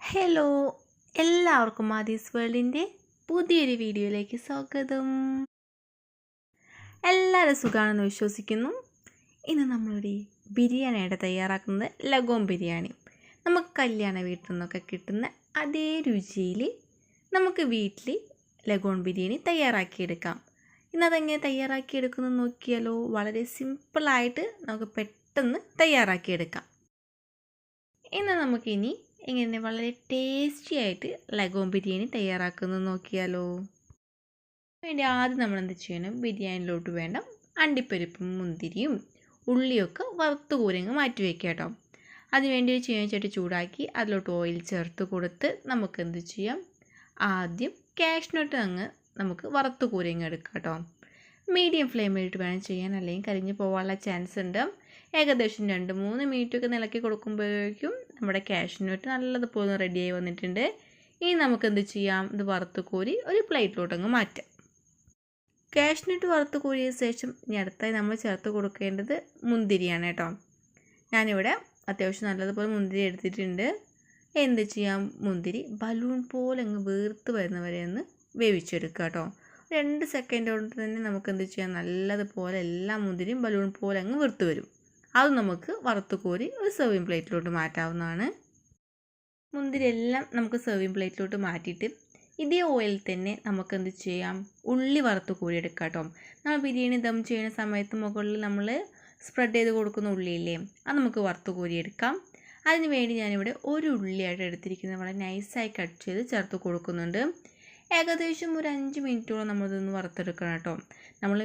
Hello എല്ലാവർക്കും ആദീസ് വേൾഡിന്റെ പുതിയൊരു വീഡിയോയിലേക്ക് സ്വാഗതം. എല്ലാവരും സുഖമാണെന്ന് വിശ്വസിക്കുന്നു. ഇന്ന് നമ്മളൊരു ബിരിയാണിയുടെ തയ്യാറാക്കുന്നത് ലഗോം ബിരിയാണി. നമുക്ക് കല്യാണ വീട്ടിൽ നിന്നൊക്കെ കിട്ടുന്ന അതേ രുചിയിൽ നമുക്ക് വീട്ടിൽ ലഗോൺ ബിരിയാണി തയ്യാറാക്കിയെടുക്കാം. ഇന്നതെങ്ങനെ തയ്യാറാക്കിയെടുക്കുന്നത് നോക്കിയാലോ? വളരെ സിമ്പിളായിട്ട് നമുക്ക് പെട്ടെന്ന് തയ്യാറാക്കിയെടുക്കാം. ഇന്ന് നമുക്കിനി എങ്ങനെ വളരെ ടേസ്റ്റി ആയിട്ട് ലഗോൺ ബിരിയാണി തയ്യാറാക്കുന്നത് നോക്കിയാലോ. വേണ്ടി ആദ്യം നമ്മൾ എന്ത് ചെയ്യണം? ബിരിയാണിയിലോട്ട് വേണ്ട അണ്ടിപ്പരിപ്പും മുന്തിരിയും ഉള്ളിയൊക്കെ വറുത്ത് കൂരങ്ങ് മാറ്റി വയ്ക്കുക കേട്ടോ. അതിനുവേണ്ടി ഒരു ചീനച്ചട്ടി ചൂടാക്കി അതിലോട്ട് ഓയിൽ ചേർത്ത് കൊടുത്ത് നമുക്ക് എന്ത് ചെയ്യാം? ആദ്യം കാഷ്നട്ട് അങ്ങ് നമുക്ക് വറുത്ത് കൂരങ്ങ് എടുക്കാം കേട്ടോ. മീഡിയം ഫ്ലെയിമിലിട്ട് വേണം ചെയ്യാൻ. അല്ലെങ്കിൽ കരിഞ്ഞ് പോകാനുള്ള ചാൻസ് ഉണ്ട്. ഏകദേശം രണ്ട് മൂന്ന് മിനിറ്റൊക്കെ നിലക്കി കൊടുക്കുമ്പോഴേക്കും നമ്മുടെ കാഷ്നട്ട് നല്ലതുപോലെ റെഡിയായി വന്നിട്ടുണ്ട്. ഇനി നമുക്ക് എന്ത് ചെയ്യാം? ഇത് വറുത്ത് കോരി ഒരു പ്ലേറ്റിലോട്ട് അങ്ങ് മാറ്റാം. കാഷ്നട്ട് വറുത്ത് കോരിയ ശേഷം ഇനി അടുത്തായി നമ്മൾ ചേർത്ത് കൊടുക്കേണ്ടത് മുന്തിരിയാണ് കേട്ടോ. ഞാനിവിടെ അത്യാവശ്യം നല്ലതുപോലെ മുന്തിരി എടുത്തിട്ടുണ്ട്. എന്ത് ചെയ്യാം? മുന്തിരി ബലൂൺ പോലെ അങ്ങ് വീർത്ത് വരുന്നവരെ ഒന്ന് വേവിച്ചെടുക്കുക കേട്ടോ. രണ്ട് സെക്കൻഡ് കൊണ്ട് തന്നെ നമുക്ക് എന്ത് ചെയ്യാം? നല്ലതുപോലെ എല്ലാ മുന്തിരിയും ബലൂൺ പോലെ അങ്ങ് വീർത്ത് വരും. അത് നമുക്ക് വറുത്ത് കോരി ഒരു സെർവിങ് പ്ലേറ്റിലോട്ട് മാറ്റാവുന്നതാണ്. മുന്തിരി എല്ലാം നമുക്ക് സെർവിങ് പ്ലേറ്റിലോട്ട് മാറ്റിയിട്ട് ഇതേ ഓയിലിൽ തന്നെ നമുക്ക് എന്ത് ചെയ്യാം? ഉള്ളി വറുത്ത് കോരി എടുക്കാം കേട്ടോ നമ്മൾ ബിരിയാണി ദം ചെയ്യുന്ന സമയത്ത് മുകളിൽ നമ്മൾ സ്പ്രെഡ് ചെയ്ത് കൊടുക്കുന്ന ഉള്ളിയില്ലേ അത് നമുക്ക് വറുത്ത് കോരി എടുക്കാം അതിന് വേണ്ടി ഞാനിവിടെ ഒരു ഉള്ളിയായിട്ട് എടുത്തിരിക്കുന്നത് വളരെ നൈസായി കട്ട് ചെയ്ത് ചേർത്ത് കൊടുക്കുന്നുണ്ട്. ഏകദേശം ഒരു അഞ്ച് മിനിറ്റോളം നമ്മളിതൊന്ന് വറുത്തെടുക്കണം കേട്ടോ. നമ്മൾ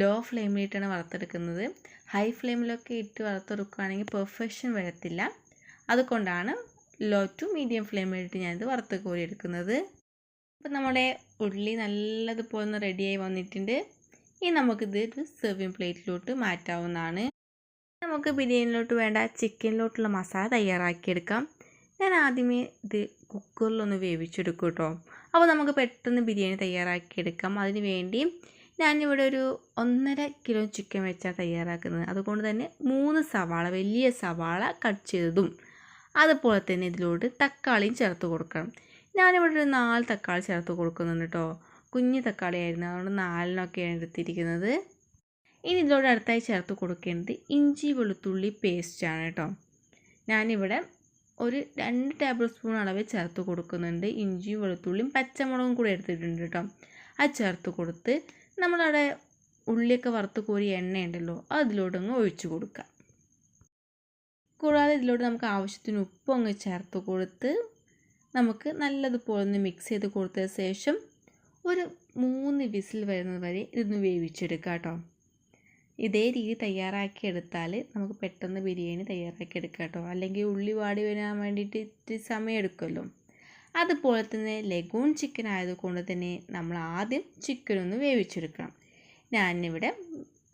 ലോ ഫ്ലെയിമിലിട്ടാണ് വറുത്തെടുക്കുന്നത്. ഹൈ ഫ്ലെയിമിലൊക്കെ ഇട്ട് വറുത്തെടുക്കുകയാണെങ്കിൽ പെർഫെക്ഷൻ വരത്തില്ല. അതുകൊണ്ടാണ് ലോ ടു മീഡിയം ഫ്ലെയിമിലിട്ട് ഞാനിത് വറുത്ത് കോരി എടുക്കുന്നത് അപ്പോൾ നമ്മുടെ ഉള്ളി നല്ലതുപോലെ ഒന്ന് റെഡിയായി വന്നിട്ടുണ്ട്. ഇനി നമുക്കിത് ഒരു സെർവിങ് പ്ലേറ്റിലോട്ട് മാറ്റാവുന്നതാണ്. നമുക്ക് ബിരിയാണിയിലോട്ട് വേണ്ട ചിക്കനിലോട്ടുള്ള മസാല തയ്യാറാക്കിയെടുക്കാം. ഞാൻ ആദ്യമേ ഇത് കുക്കറിലൊന്ന് വേവിച്ചെടുക്കും കേട്ടോ അപ്പോൾ നമുക്ക് പെട്ടെന്ന് ബിരിയാണി തയ്യാറാക്കിയെടുക്കാം. അതിന് വേണ്ടി ഞാനിവിടെ ഒരു ഒന്നര കിലോ ചിക്കൻ വെച്ചാണ് തയ്യാറാക്കുന്നത്. അതുകൊണ്ട് തന്നെ മൂന്ന് സവാള വലിയ സവാള കട്ട് ചെയ്തതും അതുപോലെ തന്നെ ഇതിലോട്ട് തക്കാളിയും ചേർത്ത് കൊടുക്കണം. ഞാനിവിടെ ഒരു നാല് തക്കാളി ചേർത്ത് കൊടുക്കുന്നുണ്ട് കേട്ടോ കുഞ്ഞു തക്കാളി ആയിരുന്നു അതുകൊണ്ട് നാലിനൊക്കെയാണ് എടുത്തിരിക്കുന്നത്. ഇനി ഇതിലോട്ട് അടുത്തായി ചേർത്ത് കൊടുക്കേണ്ടത് ഇഞ്ചി വെളുത്തുള്ളി പേസ്റ്റാണ് കേട്ടോ ഞാനിവിടെ ഒരു രണ്ട് ടേബിൾ സ്പൂൺ അളവ് ചേർത്ത് കൊടുക്കുന്നുണ്ട്. ഇഞ്ചിയും വെളുത്തുള്ളിയും പച്ചമുളകും കൂടി എടുത്തിട്ടുണ്ട് കേട്ടോ അത് ചേർത്ത് കൊടുത്ത് നമ്മളവിടെ ഉള്ളിയൊക്കെ വറുത്ത് കോരിയ എണ്ണയുണ്ടല്ലോ അതിലോട്ടങ്ങ് ഒഴിച്ചു കൊടുക്കുക കൂടാതെ ഇതിലോട്ട് നമുക്ക് ആവശ്യത്തിന് ഉപ്പ് അങ്ങ് ചേർത്ത് കൊടുത്ത് നമുക്ക് നല്ലതുപോലെ ഒന്ന് മിക്സ് ചെയ്ത് കൊടുത്ത ശേഷം ഒരു മൂന്ന് വിസിൽ വരുന്നത് വരെ ഇതൊന്ന് വേവിച്ചെടുക്കുക കേട്ടോ. ഇതേ രീതി തയ്യാറാക്കിയെടുത്താൽ നമുക്ക് പെട്ടെന്ന് ബിരിയാണി തയ്യാറാക്കിയെടുക്കാം കേട്ടോ. അല്ലെങ്കിൽ ഉള്ളി വാടി വരാൻ വേണ്ടിയിട്ട് ഇത്തിരി സമയം എടുക്കുമല്ലോ അതുപോലെ തന്നെ ലഗൂൺ ചിക്കൻ ആയതുകൊണ്ട് തന്നെ നമ്മൾ ആദ്യം ചിക്കൻ ഒന്ന് വേവിച്ചെടുക്കണം. ഞാനിവിടെ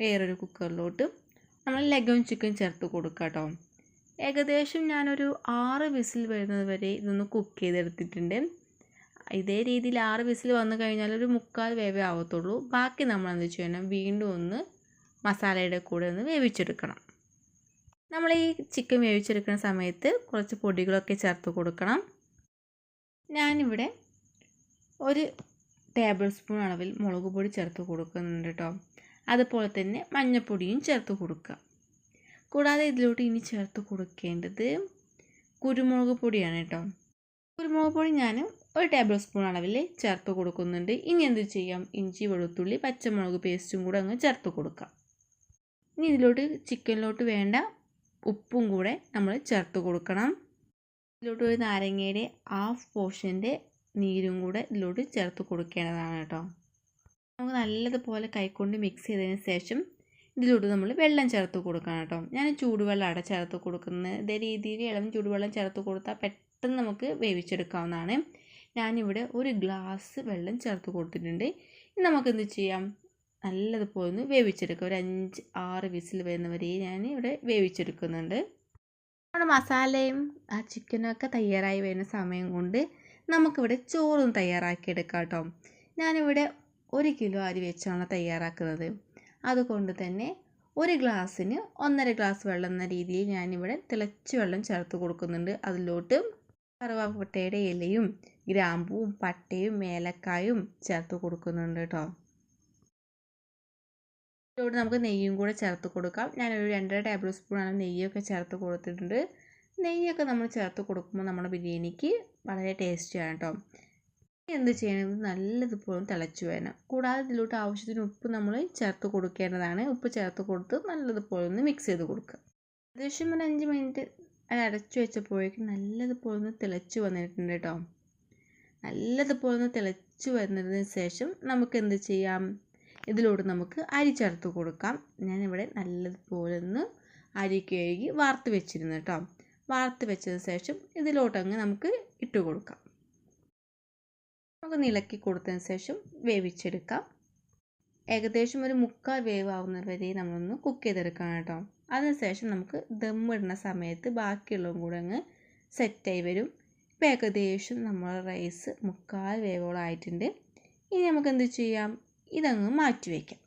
വേറൊരു കുക്കറിലോട്ട് നമ്മൾ ലഗൂൺ ചിക്കൻ ചേർത്ത് കൊടുക്കുക കേട്ടോ ഏകദേശം ഞാനൊരു ആറ് വിസിൽ വരുന്നത് വരെ ഇതൊന്ന് കുക്ക് ചെയ്തെടുത്തിട്ടുണ്ട്. ഇതേ രീതിയിൽ ആറ് വിസിൽ വന്നു കഴിഞ്ഞാൽ ഒരു മുക്കാൽ വേവേ ആവത്തുള്ളൂ. ബാക്കി നമ്മൾ എന്ത് ചെയ്യണം? വീണ്ടും ഒന്ന് മസാലയുടെ കൂടെ ഒന്ന് വേവിച്ചെടുക്കണം. നമ്മൾ ഈ ചിക്കൻ വേവിച്ചെടുക്കുന്ന സമയത്ത് കുറച്ച് പൊടികളൊക്കെ ചേർത്ത് കൊടുക്കണം. ഞാനിവിടെ ഒരു ടേബിൾ സ്പൂൺ അളവിൽ മുളക് പൊടി ചേർത്ത് കൊടുക്കുന്നുണ്ട് കേട്ടോ അതുപോലെ തന്നെ മഞ്ഞൾപ്പൊടിയും ചേർത്ത് കൊടുക്കുക. കൂടാതെ ഇതിലോട്ട് ഇനി ചേർത്ത് കൊടുക്കേണ്ടത് കുരുമുളക് പൊടിയാണ് കേട്ടോ കുരുമുളക് പൊടി ഞാൻ ഒരു ടേബിൾ സ്പൂൺ അളവിൽ ചേർത്ത് കൊടുക്കുന്നുണ്ട്. ഇനി എന്ത് ചെയ്യാം? ഇഞ്ചി വെളുത്തുള്ളി പച്ചമുളക് പേസ്റ്റും കൂടെ അങ്ങ് ചേർത്ത് കൊടുക്കാം ഇനി ഇതിലോട്ട് ചിക്കനിലോട്ട് വേണ്ട ഉപ്പും കൂടെ നമ്മൾ ചേർത്ത് കൊടുക്കണം. ഇതിലോട്ട് ഒരു നാരങ്ങയുടെ ഹാഫ് പോർഷന്റെ നീരും കൂടെ ഇതിലോട്ട് ചേർത്ത് കൊടുക്കേണ്ടതാണ് കേട്ടോ. നമുക്ക് നല്ലതുപോലെ കൈക്കൊണ്ട് മിക്സ് ചെയ്തതിന് ശേഷം ഇതിലോട്ട് നമ്മൾ വെള്ളം ചേർത്ത് കൊടുക്കണം കേട്ടോ. ഞാൻ ചൂടുവെള്ളമാണ് ചേർത്ത് കൊടുക്കുന്നത്. ഇതേ രീതിയിൽ ഇളം ചൂടുവെള്ളം ചേർത്ത് കൊടുത്താൽ പെട്ടെന്ന് നമുക്ക് വേവിച്ചെടുക്കാവുന്നതാണ്. ഞാനിവിടെ ഒരു ഗ്ലാസ് വെള്ളം ചേർത്ത് കൊടുത്തിട്ടുണ്ട്. ഇനി നമുക്ക് എന്ത് ചെയ്യാം? നല്ലതുപോലെ ഒന്ന് വേവിച്ചെടുക്കുക ഒരു അഞ്ച് ആറ് വിസിൽ വരുന്നവരെ ഞാൻ ഇവിടെ വേവിച്ചെടുക്കുന്നുണ്ട്. നമ്മുടെ മസാലയും ആ ചിക്കനൊക്കെ തയ്യാറായി വരുന്ന സമയം കൊണ്ട് നമുക്കിവിടെ ചോറും തയ്യാറാക്കിയെടുക്കാം കേട്ടോ ഞാനിവിടെ ഒരു കിലോ അരി വെച്ചാണ് തയ്യാറാക്കുന്നത്. അതുകൊണ്ട് തന്നെ ഒരു ഗ്ലാസ്സിന് ഒന്നര ഗ്ലാസ് വെള്ളം എന്ന രീതിയിൽ ഞാനിവിടെ തിളച്ച വെള്ളം ചേർത്ത് കൊടുക്കുന്നുണ്ട്. അതിലോട്ട് കറുവാപ്പട്ടയുടെ ഇലയും ഗ്രാമ്പൂവും പട്ടയും ഏലക്കായും ചേർത്ത് കൊടുക്കുന്നുണ്ട് കേട്ടോ. ഇതിലൂടെ നമുക്ക് നെയ്യും കൂടെ ചേർത്ത് കൊടുക്കാം. ഞാനൊരു രണ്ടര ടേബിൾ സ്പൂണാണ് നെയ്യൊക്കെ ചേർത്ത് കൊടുത്തിട്ടുണ്ട്. നെയ്യൊക്കെ നമ്മൾ ചേർത്ത് കൊടുക്കുമ്പോൾ നമ്മുടെ ബിരിയാണിക്ക് വളരെ ടേസ്റ്റിയാണ് കേട്ടോ എന്ത് ചെയ്യണത് നല്ലതുപോലെ തിളച്ചു വേണം കൂടാതെ ഇതിലോട്ട് ആവശ്യത്തിന് ഉപ്പ് നമ്മൾ ചേർത്ത് കൊടുക്കേണ്ടതാണ്. ഉപ്പ് ചേർത്ത് കൊടുത്ത് നല്ലതുപോലെ ഒന്ന് മിക്സ് ചെയ്ത് കൊടുക്കുക. ഏകദേശം ഒരു അഞ്ച് മിനിറ്റ് അത് അടച്ചു വെച്ചപ്പോഴേക്കും നല്ലതുപോലെ ഒന്ന് തിളച്ച് വന്നിട്ടുണ്ട് കേട്ടോ നല്ലതുപോലെ ഒന്ന് തിളച്ച് വന്നതിന് ശേഷം നമുക്ക് എന്ത് ചെയ്യാം? ഇതിലോട്ട് നമുക്ക് അരി ചേർത്ത് കൊടുക്കാം. ഞാനിവിടെ നല്ലതുപോലെ ഒന്ന് അരി കഴുകി വാർത്ത് വെച്ചിരുന്നു കേട്ടോ. വാർത്ത് വെച്ചതിന് ശേഷം ഇതിലോട്ടങ്ങ് നമുക്ക് ഇട്ട് കൊടുക്കാം. നമുക്ക് ഇളക്കി കൊടുത്തതിന് ശേഷം വേവിച്ചെടുക്കാം. ഏകദേശം ഒരു മുക്കാൽ വേവാവുന്ന വരെ നമ്മളൊന്ന് കുക്ക് ചെയ്തെടുക്കണം കേട്ടോ. അതിനുശേഷം നമുക്ക് ദമ്മിടുന്ന സമയത്ത് ബാക്കിയുള്ളതും കൂടെ അങ്ങ് സെറ്റായി വരും. ഇപ്പം ഏകദേശം നമ്മുടെ റൈസ് മുക്കാൽ വേവോളായിട്ടുണ്ട് ഇനി നമുക്ക് എന്ത് ചെയ്യാം? ഇതങ്ങ് മാറ്റി വയ്ക്കാം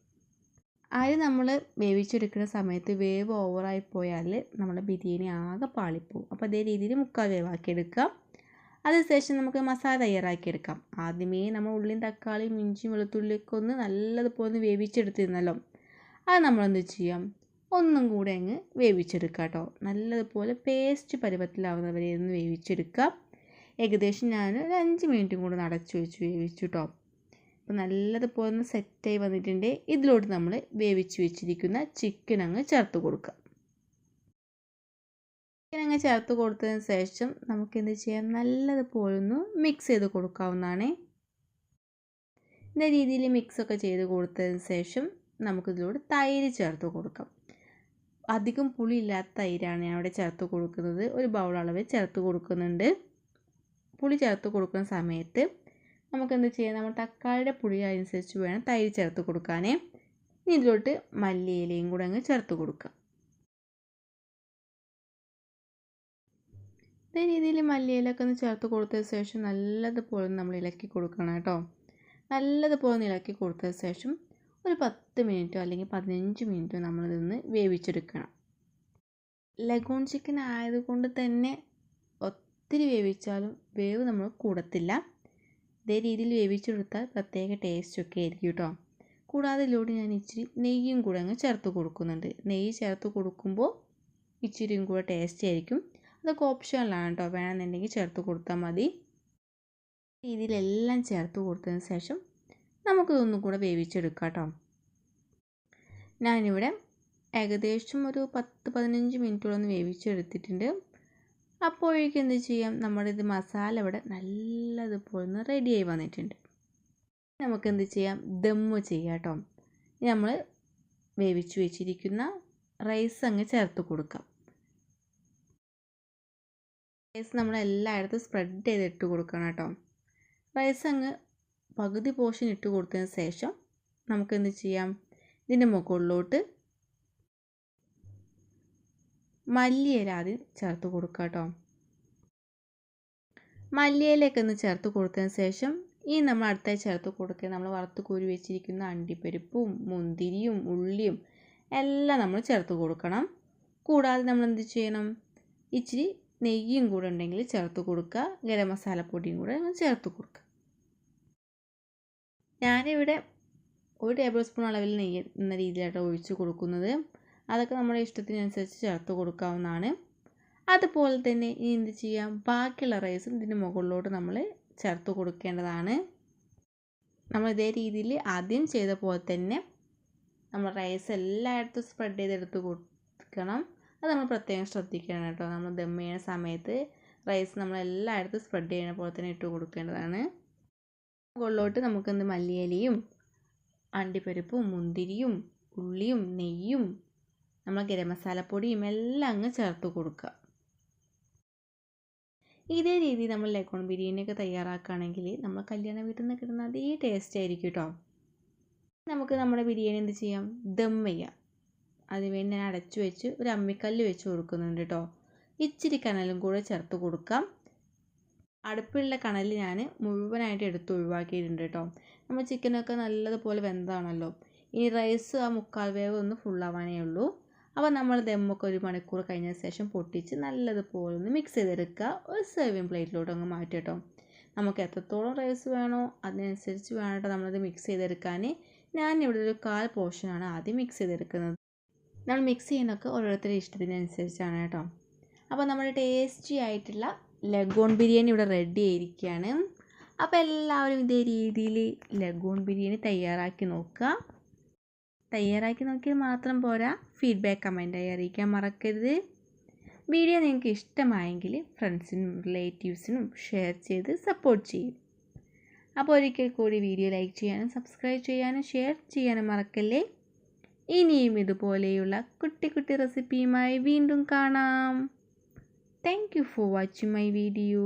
അരി നമ്മൾ വേവിച്ചെടുക്കുന്ന സമയത്ത് വേവ് ഓവറായി പോയാൽ നമ്മുടെ ബിരിയാണി ആകെ പാളിപ്പോവും. അപ്പോൾ അതേ രീതിയിൽ മുക്കാൽ വേവാക്കി എടുക്കാം അതിനുശേഷം നമുക്ക് മസാല തയ്യാറാക്കി എടുക്കാം ആദ്യമേ നമ്മൾ ഉള്ളിയും തക്കാളിയും ഇഞ്ചിയും വെളുത്തുള്ളിയൊക്കെ ഒന്ന് നല്ലതുപോലെ ഒന്ന് വേവിച്ചെടുത്തിരുന്നല്ലോ. അത് നമ്മളെന്ത് ചെയ്യാം? ഒന്നും കൂടെ അങ്ങ് വേവിച്ചെടുക്കുക കേട്ടോ. നല്ലതുപോലെ പേസ്റ്റ് പരുവത്തിലാവുന്നവരെ ഒന്ന് വേവിച്ചെടുക്കാം. ഏകദേശം ഞാൻ ഒരു അഞ്ച് മിനിറ്റും കൂടെ അടച്ചു വെച്ച് വേവിച്ചു കേട്ടോ അപ്പോൾ നല്ലതുപോലെ ഒന്ന് സെറ്റായി വന്നിട്ടുണ്ട്. ഇതിലോട്ട് നമ്മൾ വേവിച്ച് വെച്ചിരിക്കുന്ന ചിക്കൻ അങ്ങ് ചേർത്ത് കൊടുക്കുക ചിക്കൻ അങ്ങ് ചേർത്ത് കൊടുത്തതിന് ശേഷം നമുക്ക് എന്ത് ചെയ്യാം? നല്ലതുപോലെ ഒന്ന് മിക്സ് ചെയ്ത് കൊടുക്കാവുന്നതാണ്. ഇന്ന രീതിയിൽ മിക്സൊക്കെ ചെയ്ത് കൊടുത്തതിന് ശേഷം നമുക്കിതിലൂടെ തൈര് ചേർത്ത് കൊടുക്കാം. അധികം പുളി ഇല്ലാത്ത തൈരാണ് ഞാൻ അവിടെ ചേർത്ത് കൊടുക്കുന്നത്. ഒരു ബൗൾ അളവ് ചേർത്ത് കൊടുക്കുന്നുണ്ട്. പുളി ചേർത്ത് കൊടുക്കുന്ന സമയത്ത് നമുക്ക് എന്ത് ചെയ്യാം? നമ്മൾ തക്കാളിയുടെ പുളി അനുസരിച്ച് വേണം തൈര് ചേർത്ത് കൊടുക്കാനേ. ഇനി ഇതിലോട്ട് മല്ലിയിലയും കൂടെ അങ്ങ് ചേർത്ത് കൊടുക്കുക ഇതേ രീതിയിൽ മല്ലിയിലൊക്കെ ഒന്ന് ചേർത്ത് കൊടുത്തതിന് ശേഷം നല്ലതുപോലെ നമ്മൾ ഇളക്കി കൊടുക്കണം കേട്ടോ. നല്ലതുപോലെ ഒന്ന് ഇളക്കി കൊടുത്തതിന് ശേഷം ഒരു പത്ത് മിനിറ്റോ അല്ലെങ്കിൽ പതിനഞ്ച് മിനിറ്റോ നമ്മളിതൊന്ന് വേവിച്ചെടുക്കണം. ലഗോൺ ചിക്കൻ ആയതുകൊണ്ട് തന്നെ ഒത്തിരി വേവിച്ചാലും വേവ് നമ്മൾ കൂടത്തില്ല. ഇതേ രീതിയിൽ വേവിച്ചെടുത്താൽ പ്രത്യേക ടേസ്റ്റൊക്കെ ആയിരിക്കും കേട്ടോ കൂടാതെ ഇതിലൂടെ ഞാൻ ഇച്ചിരി നെയ്യും കൂടെ അങ്ങ് ചേർത്ത് കൊടുക്കുന്നുണ്ട്. നെയ്യ് ചേർത്ത് കൊടുക്കുമ്പോൾ ഇച്ചിരിയും കൂടെ ടേസ്റ്റി ആയിരിക്കും. അതൊക്കെ ഓപ്ഷനിലാണ് കേട്ടോ വേണമെന്നുണ്ടെങ്കിൽ ചേർത്ത് കൊടുത്താൽ മതി. രീതിയിലെല്ലാം ചേർത്ത് കൊടുത്തതിന് ശേഷം നമുക്കിതൊന്നും കൂടെ വേവിച്ചെടുക്കാം കേട്ടോ ഞാനിവിടെ ഏകദേശം ഒരു പത്ത് പതിനഞ്ച് മിനിറ്റോളം വേവിച്ചെടുത്തിട്ടുണ്ട്. അപ്പോഴേക്കും എന്ത് ചെയ്യാം? നമ്മുടെ ഇത് മസാല ഇവിടെ നല്ലതുപോലെ ഒന്ന് റെഡിയായി വന്നിട്ടുണ്ട്. നമുക്ക് എന്ത് ചെയ്യാം? ദമ്മ് ചെയ്യാം കേട്ടോ നമ്മൾ വേവിച്ച് വെച്ചിരിക്കുന്ന റൈസ് അങ്ങ് ചേർത്ത് കൊടുക്കാം. റൈസ് നമ്മൾ എല്ലായിടത്തും സ്പ്രെഡ് ചെയ്ത് ഇട്ട് കൊടുക്കണം കേട്ടോ റൈസ് അങ്ങ് പകുതി പോർഷൻ ഇട്ട് കൊടുത്തതിന് ശേഷം നമുക്ക് എന്ത് ചെയ്യാം? ഇതിന്റെ മുകളിലോട്ട് മല്ലിയില ആദ്യം ചേർത്ത് കൊടുക്കുക കേട്ടോ മല്ലിയിലയൊക്കെ ഒന്ന് ചേർത്ത് കൊടുത്തതിന് ശേഷം ഈ നമ്മൾ അടുത്തായി ചേർത്ത് കൊടുക്കുക നമ്മൾ വറുത്ത് കോരി വെച്ചിരിക്കുന്ന അണ്ടിപ്പരിപ്പും മുന്തിരിയും ഉള്ളിയും എല്ലാം നമ്മൾ ചേർത്ത് കൊടുക്കണം. കൂടാതെ നമ്മൾ എന്ത് ചെയ്യണം? ഇച്ചിരി നെയ്യും കൂടെ ഉണ്ടെങ്കിൽ ചേർത്ത് കൊടുക്കുക. ഗരം മസാലപ്പൊടിയും കൂടെ ചേർത്ത് കൊടുക്കുക. ഞാനിവിടെ ഒരു ടേബിൾ സ്പൂൺ അളവിൽ നെയ്യ് എന്ന രീതിയിലായിട്ട് ഒഴിച്ച് കൊടുക്കുന്നത്. അതൊക്കെ നമ്മുടെ ഇഷ്ടത്തിനനുസരിച്ച് ചേർത്ത് കൊടുക്കാവുന്നതാണ്. അതുപോലെ തന്നെ ഇനി എന്ത് ചെയ്യാം? ബാക്കിയുള്ള റൈസും ഇതിന്റെ മുകളിലോട്ട് നമ്മൾ ചേർത്ത് കൊടുക്കേണ്ടതാണ്. നമ്മൾ ഇതേ രീതിയിൽ ആദ്യം ചെയ്ത പോലെ തന്നെ നമ്മൾ റൈസ് എല്ലായിടത്തും സ്പ്രെഡ് ചെയ്തെടുത്ത് കൊടുക്കണം. അത് നമ്മൾ പ്രത്യേകം ശ്രദ്ധിക്കണം കേട്ടോ. നമ്മൾ ദം ചെയ്യുന്ന സമയത്ത് റൈസ് നമ്മൾ എല്ലായിടത്തും സ്പ്രെഡ് ചെയ്യുന്ന പോലെ തന്നെ ഇട്ട് കൊടുക്കേണ്ടതാണ്. മുകളിലോട്ട് നമുക്കെന്ത് മല്ലിയിലയും അണ്ടിപ്പരിപ്പും മുന്തിരിയും ഉള്ളിയും നെയ്യും നമ്മൾ ഗരം മസാലപ്പൊടിയും എല്ലാം അങ്ങ് ചേർത്ത് കൊടുക്കുക. ഇതേ രീതി നമ്മൾ ലഗോൺ ബിരിയാണിയൊക്കെ തയ്യാറാക്കുകയാണെങ്കിൽ നമ്മൾ കല്യാണ വീട്ടിൽ നിന്ന് കിട്ടുന്ന അതേ ടേസ്റ്റ് ആയിരിക്കും കേട്ടോ നമുക്ക് നമ്മുടെ ബിരിയാണി എന്ത് ചെയ്യാം? ദം ചെയ്യാം. അതിനുവേണ്ടി ഞാൻ അടച്ചു വെച്ച് ഒരു അമ്മിക്കല്ല് വെച്ച് കൊടുക്കുന്നുണ്ട് കേട്ടോ ഇച്ചിരി കനലും കൂടെ ചേർത്ത് കൊടുക്കാം. അടുപ്പിലുള്ള കനൽ ഞാൻ മുഴുവനായിട്ട് എടുത്ത് ഒഴിവാക്കിയിട്ടുണ്ട് കേട്ടോ നമ്മൾ ചിക്കനൊക്കെ നല്ലതുപോലെ വെന്താണല്ലോ. ഈ റൈസ് ആ മുക്കാൽ വേവ് ഒന്ന് ഫുള്ളാവാനേ ഉള്ളൂ. അപ്പോൾ നമ്മൾ ദമ്മൊക്കെ ഒരു മണിക്കൂർ കഴിഞ്ഞ ശേഷം പൊട്ടിച്ച് നല്ലതുപോലെ ഒന്ന് മിക്സ് ചെയ്തെടുക്കുക ഒരു സെർവിങ് പ്ലേറ്റിലോട്ട് അങ്ങ് മാറ്റി കേട്ടോ നമുക്ക് എത്രത്തോളം റൈസ് വേണോ അതിനനുസരിച്ച് വേണം നമ്മളത് മിക്സ് ചെയ്തെടുക്കാൻ ഞാൻ ഇവിടെ ഒരു കാൽ പോർഷനാണ് ആദ്യം മിക്സ് ചെയ്തെടുക്കുന്നത്. നമ്മൾ മിക്സ് ചെയ്യുന്നതൊക്കെ ഓരോരുത്തരുടെ ഇഷ്ടത്തിനനുസരിച്ചാണ് കേട്ടോ. അപ്പോൾ നമ്മുടെ ടേസ്റ്റി ആയിട്ടുള്ള ലഗോൺ ബിരിയാണി ഇവിടെ റെഡി ആയിരിക്കുകയാണ് അപ്പോൾ എല്ലാവരും ഇതേ രീതിയിൽ ലഗോൺ ബിരിയാണി തയ്യാറാക്കി നോക്കുക തയ്യാറാക്കി നോക്കിയാൽ മാത്രം പോരാ. ഫീഡ്ബാക്ക് കമന്റായി അറിയിക്കാൻ മറക്കരുത്. വീഡിയോ നിങ്ങൾക്ക് ഇഷ്ടമായെങ്കിൽ ഫ്രണ്ട്സിനും റിലേറ്റീവ്സിനും ഷെയർ ചെയ്ത് സപ്പോർട്ട് ചെയ്യും. അപ്പോൾ ഒരിക്കൽ കൂടി വീഡിയോ ലൈക്ക് ചെയ്യാനും സബ്സ്ക്രൈബ് ചെയ്യാനും ഷെയർ ചെയ്യാനും മറക്കല്ലേ? ഇനിയും ഇതുപോലെയുള്ള കുട്ടി കുട്ടി റെസിപ്പിയുമായി വീണ്ടും കാണാം. Thank you for watching my video